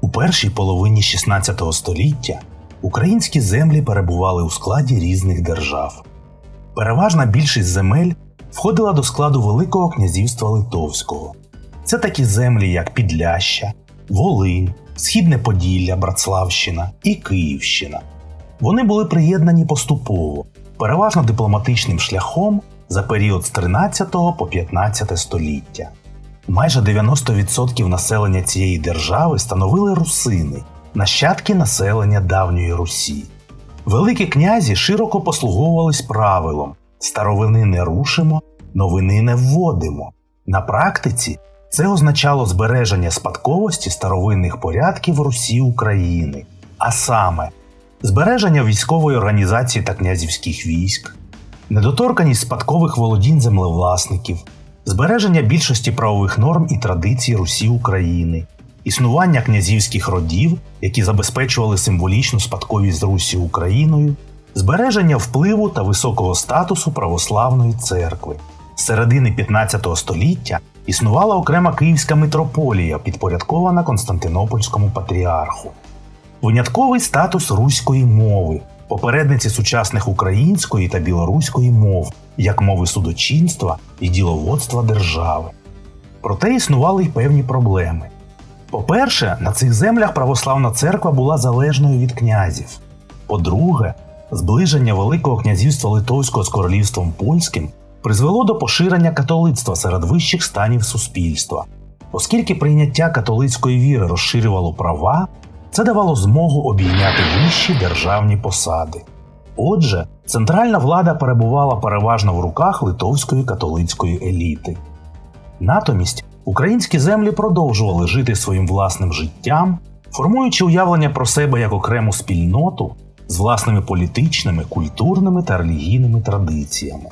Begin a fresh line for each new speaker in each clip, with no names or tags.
У першій половині 16 століття українські землі перебували у складі різних держав. Переважна більшість земель входила до складу Великого князівства Литовського. Це такі землі, як Підляща, Волинь, Східне Поділля, Братславщина і Київщина. Вони були приєднані поступово, переважно дипломатичним шляхом за період з 13 по 15 століття. Майже 90% населення цієї держави становили русини, нащадки населення давньої Русі. Великі князі широко послуговувались правилом старовини не рушимо, новини не вводимо. На практиці це означало збереження спадковості старовинних порядків Русі України, а саме збереження військової організації та князівських військ, недоторканість спадкових володінь землевласників, збереження більшості правових норм і традицій Русі України, існування князівських родів, які забезпечували символічну спадковість Русі Україною, збереження впливу та високого статусу православної церкви. З середини 15 століття існувала окрема Київська митрополія, підпорядкована Константинопольському патріарху. Винятковий статус руської мови, попередниці сучасних української та білоруської мов, як мови судочинства і діловодства держави. Проте існували й певні проблеми. По-перше, на цих землях православна церква була залежною від князів. По-друге, зближення Великого князівства Литовського з королівством польським призвело до поширення католицтва серед вищих станів суспільства. Оскільки прийняття католицької віри розширювало права, це давало змогу обійняти вищі державні посади. Отже, центральна влада перебувала переважно в руках литовської католицької еліти. Натомість українські землі продовжували жити своїм власним життям, формуючи уявлення про себе як окрему спільноту з власними політичними, культурними та релігійними традиціями.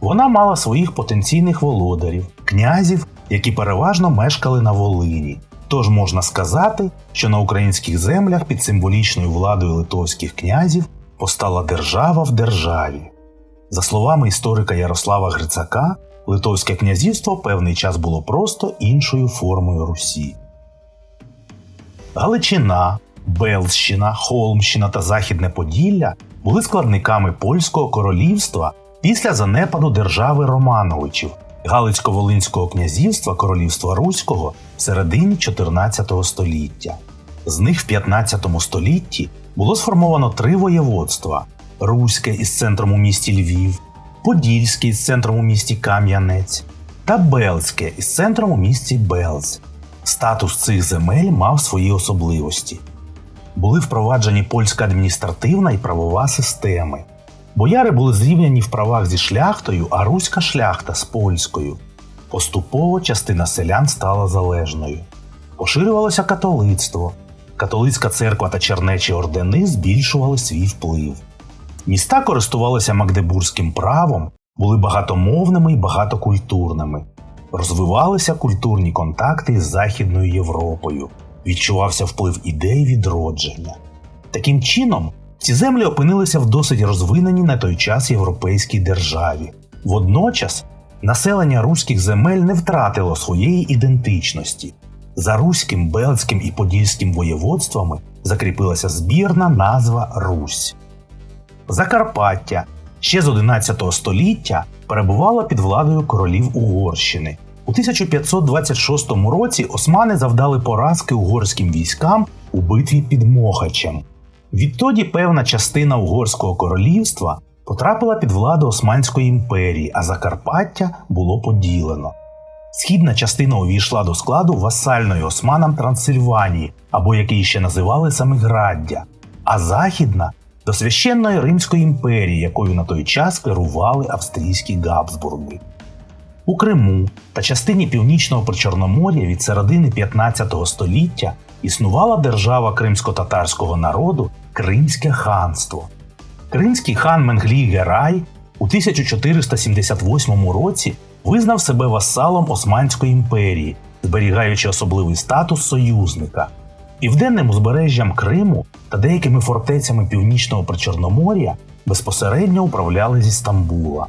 Вона мала своїх потенційних володарів, князів, які переважно мешкали на Волині. Тож можна сказати, що на українських землях під символічною владою литовських князів постала держава в державі. За словами історика Ярослава Грицака, Литовське князівство певний час було просто іншою формою Русі. Галичина, Белщина, Холмщина та Західне Поділля були складниками польського королівства після занепаду держави Романовичів Галицько-Волинського князівства Королівства Руського в середині 14 століття. З них в 15 столітті було сформовано три воєводства: Руське із центром у місті Львів, Подільське із центром у місті Кам'янець та Белське із центром у місті Белз. Статус цих земель мав свої особливості. Були впроваджені польська адміністративна і правова системи. Бояри були зрівняні в правах зі шляхтою, а руська шляхта з польською. Поступово частина селян стала залежною. Поширювалося католицтво. Католицька церква та чернечі ордени збільшували свій вплив. Міста користувалися магдебурзьким правом, були багатомовними і багатокультурними. Розвивалися культурні контакти із Західною Європою, відчувався вплив ідей відродження. Таким чином, ці землі опинилися в досить розвиненій на той час європейській державі. Водночас населення руських земель не втратило своєї ідентичності. За руським, Белським і Подільським воєводствами закріпилася збірна назва Русь. Закарпаття ще з 11 століття перебувало під владою королів Угорщини. У 1526 році османи завдали поразки угорським військам у битві під Мохачем. Відтоді певна частина Угорського королівства потрапила під владу Османської імперії, а Закарпаття було поділено. Східна частина увійшла до складу васальної османам Трансильванії, або який ще називали Самиграддя, а західна до священної Римської імперії, якою на той час керували австрійські Габсбурги. У Криму та частині північного Причорномор'я від середини 15 століття існувала держава кримсько-татарського народу Кримське ханство. Кримський хан Менглій Герай у 1478 році визнав себе васалом Османської імперії, зберігаючи особливий статус союзника. Південним узбережжям Криму та деякими фортецями північного Причорномор'я безпосередньо управляли зі Стамбула.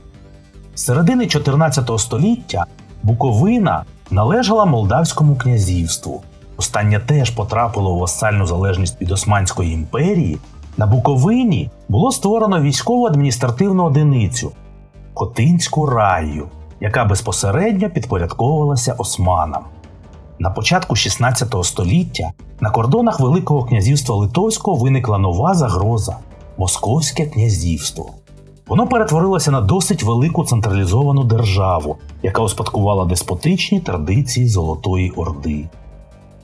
З середини 14 століття Буковина належала Молдавському князівству. Останнє теж потрапило в васальну залежність від Османської імперії, на Буковині було створено військово адміністративну одиницю Хотинську раю, яка безпосередньо підпорядковувалася османам. На початку 16 століття на кордонах Великого князівства Литовського виникла нова загроза Московське князівство. Воно перетворилося на досить велику централізовану державу, яка успадкувала деспотичні традиції Золотої Орди.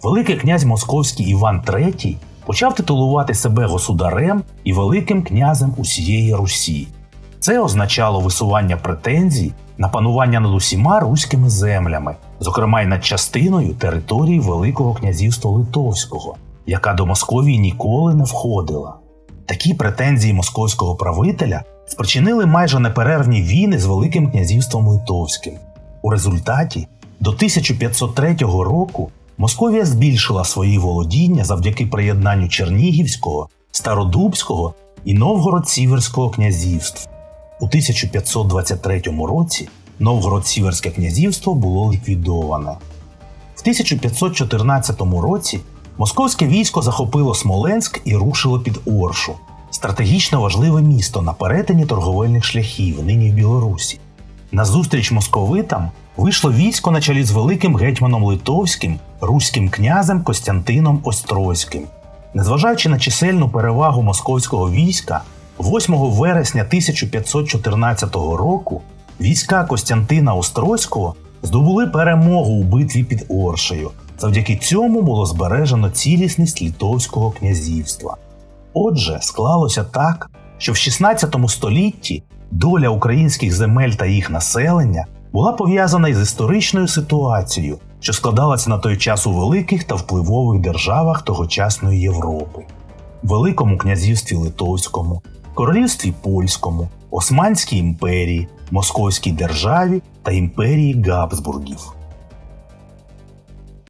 Великий князь Московський Іван III почав титулувати себе государем і Великим князем усієї Русі. Це означало висування претензій на панування над усіма руськими землями, зокрема й над частиною території Великого князівства Литовського, яка до Московії ніколи не входила. Такі претензії московського правителя спричинили майже неперервні війни з Великим князівством Литовським. У результаті до 1503 року Московія збільшила свої володіння завдяки приєднанню Чернігівського, Стародубського і Новгород-Сіверського князівств. У 1523 році Новгород-Сіверське князівство було ліквідоване. В 1514 році московське військо захопило Смоленськ і рушило під Оршу, стратегічно важливе місто на перетині торговельних шляхів, нині в Білорусі. Назустріч московитам вийшло військо на чолі з великим гетьманом Литовським, руським князем Костянтином Острозьким. Незважаючи на чисельну перевагу московського війська, 8 вересня 1514 року війська Костянтина Острозького здобули перемогу у битві під Оршею. Завдяки цьому було збережено цілісність Литовського князівства. Отже, склалося так, що в 16 столітті доля українських земель та їх населення була пов'язана із історичною ситуацією, що складалася на той час у великих та впливових державах тогочасної Європи. Великому князівстві Литовському, Королівстві Польському, Османській імперії, Московській державі та імперії Габсбургів.